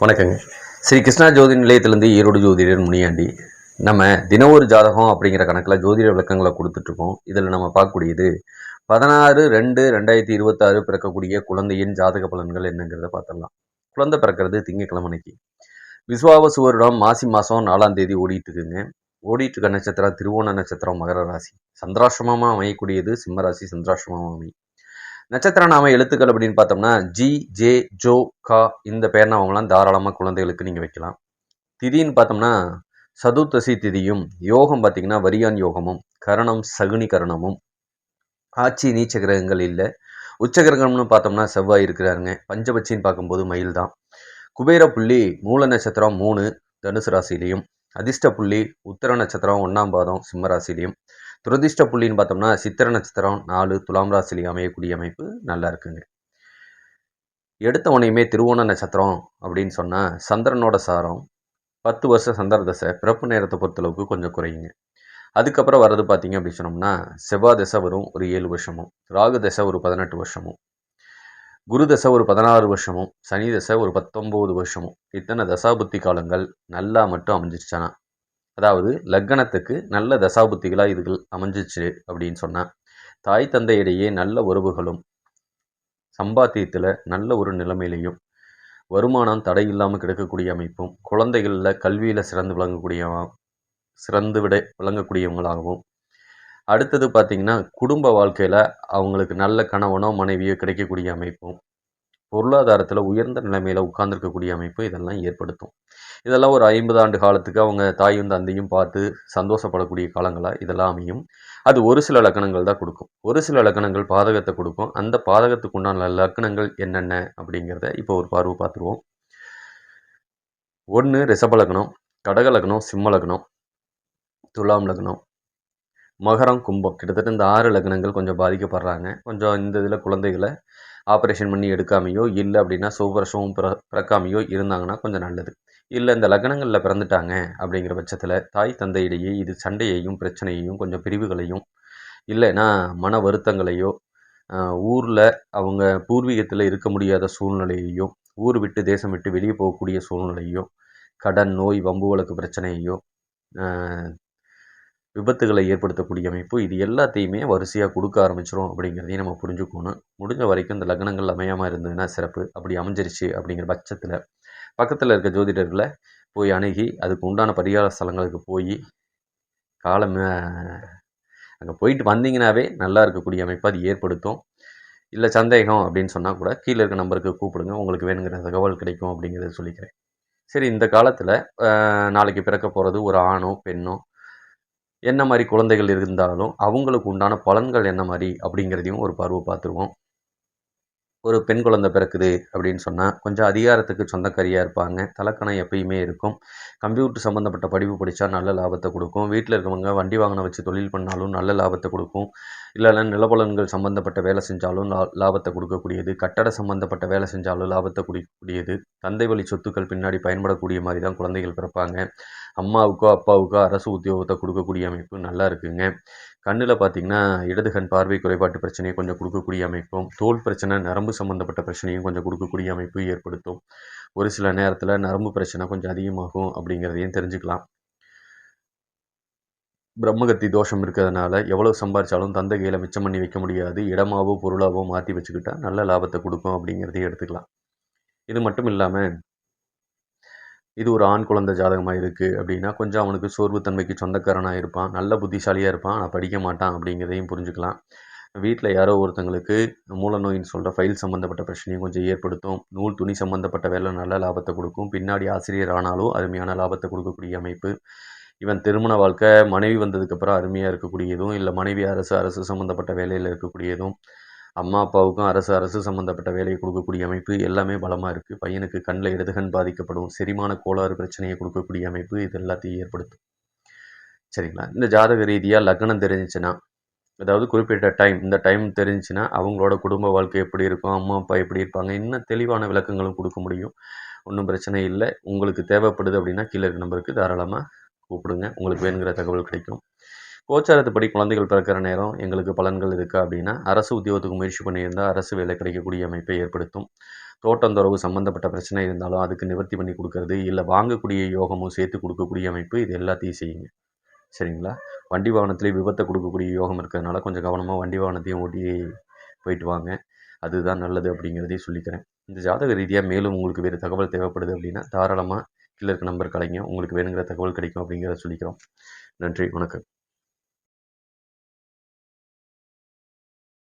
வணக்கங்க. ஸ்ரீ கிருஷ்ணா ஜோதி நிலையத்திலேருந்து ஈரோடு ஜோதிடர் முனியாண்டி. நம்ம தின ஒரு ஜாதகம் அப்படிங்கிற கணக்கில் ஜோதிட விளக்கங்களை கொடுத்துட்ருக்கோம். இதில் நம்ம பார்க்கக்கூடியது பதினாறு ரெண்டு ரெண்டாயிரத்தி இருபத்தாறு பிறக்கக்கூடிய குழந்தையின் ஜாதக பலன்கள் என்னங்கிறத பார்த்துடலாம். குழந்தை பிறக்கிறது திங்கக்கிழமைக்கு விஸ்வாவசு வருடம் மாசி மாதம் நாலாம் தேதி ஓடிட்டு இருக்குங்க ஓடிட்டு இருக்க நட்சத்திரம் திருவோண நட்சத்திரம் மகர ராசி. சந்திராசிரமமாக அமையக்கூடியது சிம்மராசி சந்திராசிரமமாக அமையும். நட்சத்திர நாம எழுத்துக்கள் அப்படின்னு பார்த்தோம்னா ஜி ஜே ஜோ கா இந்த பேர் நாமெல்லாம் தாராளமாக குழந்தைகளுக்கு நீங்கள் வைக்கலாம். திதின்னு பார்த்தோம்னா சதுர்த்தசி திதியும் யோகம் பார்த்தீங்கன்னா வரியான் யோகமும் கரணம் சகுனி கரணமும். ஆட்சி நீச்ச கிரகங்கள் இல்லை. உச்ச கிரகம்னு பார்த்தோம்னா செவ்வாய் இருக்கிறாருங்க. பஞ்சபட்சின்னு பார்க்கும்போது மயில் தான். குபேர புள்ளி மூல நட்சத்திரம் மூணு தனுசு ராசிலையும் அதிர்ஷ்ட புள்ளி உத்தர நட்சத்திரம் ஒன்றாம் பாதம் சிம்ம ராசிலையும் துரதிர்ஷ்ட புள்ளின்னு பார்த்தோம்னா சித்திர நட்சத்திரம் நாலு துலாம் ராசிலையும் அமையக்கூடிய அமைப்பு நல்லா இருக்குங்க. எடுத்த உடனேயுமே திருவோண நட்சத்திரம் அப்படின்னு சொன்னால் சந்திரனோட சாரம் பத்து வருஷம் சந்திர தசை பிறப்பு நேரத்தை பொறுத்தளவுக்கு கொஞ்சம் குறையுங்க. அதுக்கப்புறம் வர்றது பார்த்தீங்க அப்படின்னு சொன்னோம்னா செவ்வாய் தசை வரும் ஒரு ஏழு வருஷமும் ராகு தசை ஒரு பதினெட்டு வருஷமும் குரு தசை ஒரு பதினாறு வருஷமும் சனி தசை ஒரு பத்தொம்போது வருஷமும். இத்தனை தசாபுத்தி காலங்கள் நல்லா மட்டும் அமைஞ்சிருச்சானா அதாவது லக்கணத்துக்கு நல்ல தசாபுத்திகளாக இதுகள் அமைஞ்சிச்சு அப்படின்னு சொன்னால் தாய் தந்தையிடையே நல்ல உறவுகளும் சம்பாத்தியத்தில் நல்ல ஒரு நிலைமையிலையும் வருமானம் தடை இல்லாமல் கிடைக்கக்கூடிய அமைப்பும் குழந்தைகளில் கல்வியில் சிறந்து விளங்கக்கூடிய சிறந்து விட விளங்கக்கூடியவங்களாகவும். அடுத்தது பார்த்திங்கன்னா குடும்ப வாழ்க்கையில் அவங்களுக்கு நல்ல கணவனோ மனைவியோ கிடைக்கக்கூடிய அமைப்பும் பொருளாதாரத்தில் உயர்ந்த நிலைமையில் உட்கார்ந்துருக்கக்கூடிய அமைப்பு இதெல்லாம் ஏற்படுத்தும். இதெல்லாம் ஒரு ஐம்பது ஆண்டு காலத்துக்கு அவங்க தாயும் தந்தையும் பார்த்து சந்தோஷப்படக்கூடிய காலங்களாக இதெல்லாம் அமையும். அது ஒரு சில லக்கணங்கள் தான் கொடுக்கும். ஒரு சில லக்கணங்கள் பாதகத்தை கொடுக்கும். அந்த பாதகத்துக்கு உண்டான லக்கணங்கள் என்னென்ன அப்படிங்கிறத இப்போ ஒரு பார்வை பார்த்துருவோம். ஒன்று ரிஷப லக்னம் கடக லக்னம் சிம்ம லக்னம் துலாம் லக்னம் மகரம் கும்பம். கிட்டத்தட்ட இந்த ஆறு லக்னங்கள் கொஞ்சம் பாதிக்கப்படுறாங்க. கொஞ்சம் இந்த இதில் குழந்தைகளை ஆப்ரேஷன் பண்ணி எடுக்காமையோ இல்லை அப்படின்னா சுவரசமும் பிற பிறக்காமையோ இருந்தாங்கன்னா கொஞ்சம் நல்லது. இல்லை இந்த லக்னங்களில் பிறந்துட்டாங்க அப்படிங்கிற பட்சத்தில் தாய் தந்தையிடையே இது சண்டையையும் பிரச்சனையையும் கொஞ்சம் பிரிவுகளையும் இல்லைன்னா மன வருத்தங்களையோ ஊரில் அவங்க பூர்வீகத்தில் இருக்க முடியாத சூழ்நிலையையோ ஊர் விட்டு தேசம் விட்டு வெளியே போகக்கூடிய சூழ்நிலையோ கடன் நோய் வம்பு வழக்கு பிரச்சனையோ விபத்துகளை ஏற்படுத்தக்கூடிய அமைப்பு இது எல்லாத்தையுமே வரிசையாக கொடுக்க ஆரம்பிச்சிடும் அப்படிங்கிறதையும் நம்ம புரிஞ்சுக்கணும். முடிஞ்ச வரைக்கும் இந்த லக்னங்கள் அமையாமல் இருந்ததுன்னா சிறப்பு. அப்படி அமைஞ்சிருச்சு அப்படிங்கிற பட்சத்தில் பக்கத்தில் இருக்க ஜோதிடர்களை போய் அணுகி அதுக்கு உண்டான பரிகார ஸ்தலங்களுக்கு போய் காலம் அங்கே போயிட்டு வந்தீங்கனாவே நல்லா இருக்கக்கூடிய அமைப்பு அது ஏற்படுத்தும். இல்லை சந்தேகம் அப்படின்னு சொன்னால் கூட கீழே இருக்க நம்பருக்கு கூப்பிடுங்க. உங்களுக்கு வேணுங்கிற தகவல் கிடைக்கும் அப்படிங்கிறத சொல்லிக்கிறேன். சரி இந்த காலத்தில் நாளைக்கு பிறக்க போகிறது ஒரு ஆணோ பெண்ணோ என்ன மாதிரி குழந்தைகள் இருந்தாலும் அவங்களுக்கு உண்டான பலன்கள் என்ன மாதிரி அப்படிங்கிறதையும் ஒரு பார்வை பார்த்துருவோம். ஒரு பெண் குழந்தை பிறக்குது அப்படின்னு சொன்னால் கொஞ்சம் அதிகாரத்துக்கு சொந்தக்காரியாக இருப்பாங்க. தலக்கணம் எப்பயுமே இருக்கும். கம்ப்யூட்டர் சம்மந்தப்பட்ட படிப்பு படித்தா நல்ல லாபத்தை கொடுக்கும். வீட்டில் இருக்கவங்க வண்டி வாகனம் வச்சு தொழில் பண்ணாலும் நல்ல லாபத்தை கொடுக்கும். இல்லைனா நிலப்பலன்கள் சம்மந்தப்பட்ட வேலை செஞ்சாலும் லா லாபத்தை கொடுக்கக்கூடியது. கட்டட சம்மந்தப்பட்ட வேலை செஞ்சாலும் லாபத்தை கொடுக்கக்கூடியது. தந்தை வழி சொத்துக்கள் பின்னாடி பயன்படக்கூடிய மாதிரி தான் குழந்தைகள் பிறப்பாங்க. அம்மாவுக்கோ அப்பாவுக்கோ அரசு உத்தியோகத்தை கொடுக்கக்கூடிய அமைப்பு நல்லா இருக்குங்க. கண்ணில் பார்த்திங்கன்னா இடது கண் பார்வை குறைபாட்டு பிரச்சனையை கொஞ்சம் கொடுக்கக்கூடிய அமைப்பும் தோல் பிரச்சனை நரம்பு சம்மந்தப்பட்ட பிரச்சனையும் கொஞ்சம் கொடுக்கக்கூடிய அமைப்பு ஏற்படுத்தும். ஒரு சில நேரத்தில் நரம்பு பிரச்சனை கொஞ்சம் அதிகமாகும் அப்படிங்கிறதையும் தெரிஞ்சுக்கலாம். பிரம்மகத்தி தோஷம் இருக்கிறதுனால எவ்வளோ சம்பாரித்தாலும் தந்தை கையில் மிச்சம் பண்ணி வைக்க முடியாது. இடமாவோ பொருளாவோ மாற்றி வச்சுக்கிட்டா நல்ல லாபத்தை கொடுக்கும் அப்படிங்கிறதையும் எடுத்துக்கலாம். இது மட்டும் இல்லாமல் இது ஒரு ஆண் குழந்தை ஜாதகமாக இருக்குது அப்படின்னா கொஞ்சம் அவனுக்கு சோர்வுத்தன்மைக்கு சொந்தக்காரனாக இருப்பான் நல்ல புத்திசாலியாக இருப்பான் ஆனால் படிக்க மாட்டான் அப்படிங்கிறதையும் புரிஞ்சுக்கலாம். வீட்டில் யாரோ ஒருத்தங்களுக்கு மூல நோயின்னு சொல்கிற ஃபைல் சம்மந்தப்பட்ட பிரச்சனையும் கொஞ்சம் ஏற்படுத்தும். நூல் துணி சம்மந்தப்பட்ட வேலை நல்ல லாபத்தை கொடுக்கும். பின்னாடி ஆசிரியர் ஆனாலும் அருமையான லாபத்தை கொடுக்கக்கூடிய அமைப்பு. இவன் திருமண வாழ்க்கை மனைவி வந்ததுக்கப்புறம் அருமையாக இருக்கக்கூடியதும் இல்லை மனைவி அரசு அரசு சம்மந்தப்பட்ட வேலையில் இருக்கக்கூடியதும் அம்மா அப்பாவுக்கும் அரசு அரசு சம்மந்தப்பட்ட வேலையை கொடுக்கக்கூடிய அமைப்பு எல்லாமே பலமாக இருக்குது பையனுக்கு கண்ணில் இடதுகண் பாதிக்கப்படும். செரிமான கோளாறு பிரச்சனையை கொடுக்கக்கூடிய அமைப்பு இது எல்லாத்தையும் ஏற்படுத்தும். சரிங்களா? இந்த ஜாதக ரீதியாக லக்னம் தெரிஞ்சிச்சுன்னா அதாவது குறிப்பிட்ட டைம் இந்த டைம் தெரிஞ்சுன்னா அவங்களோட குடும்ப வாழ்க்கை எப்படி இருக்கும்? அம்மா அப்பா எப்படி இருப்பாங்க? இன்னும் தெளிவான விளக்கங்களும் கொடுக்க முடியும். ஒன்றும் பிரச்சனை இல்லை. உங்களுக்கு தேவைப்படுது அப்படின்னா கீழே நம்பருக்கு தாராளமாக கூப்பிடுங்க. உங்களுக்கு வேணுங்கிற தகவல் கிடைக்கும். கோச்சாரத்துப்படி குழந்தைகள் பிறக்கிற நேரம் எங்களுக்கு பலன்கள் இருக்கா அப்படின்னா அரசு உத்தியோகத்துக்கு முயற்சி பண்ணியிருந்தால் அரசு வேலை கிடைக்கக்கூடிய அமைப்பை ஏற்படுத்தும். தோட்டந்தொரவு சம்மந்தப்பட்ட பிரச்சனை இருந்தாலும் அதுக்கு நிவர்த்தி பண்ணி கொடுக்கறது இல்லை வாங்கக்கூடிய யோகமும் சேர்த்து கொடுக்கக்கூடிய அமைப்பு இது எல்லாத்தையும் செய்யுங்க. சரிங்களா? வண்டி வாகனத்துலேயே விபத்தை கொடுக்கக்கூடிய யோகம் இருக்கிறதுனால கொஞ்சம் கவனமாக வண்டி வாகனத்தையும் ஓட்டி போயிட்டு வாங்க. அதுதான் நல்லது அப்படிங்கிறதையும் சொல்லிக்கிறேன். இந்த ஜாதக ரீதியாக மேலும் உங்களுக்கு வேறு தகவல் தேவைப்படுது அப்படின்னா தாராளமாக கீழே இருக்க நம்பர் கலைங்க உங்களுக்கு வேணுங்கிற தகவல் கிடைக்கும் அப்படிங்கிறத சொல்லிக்கிறோம். நன்றி வணக்கம்.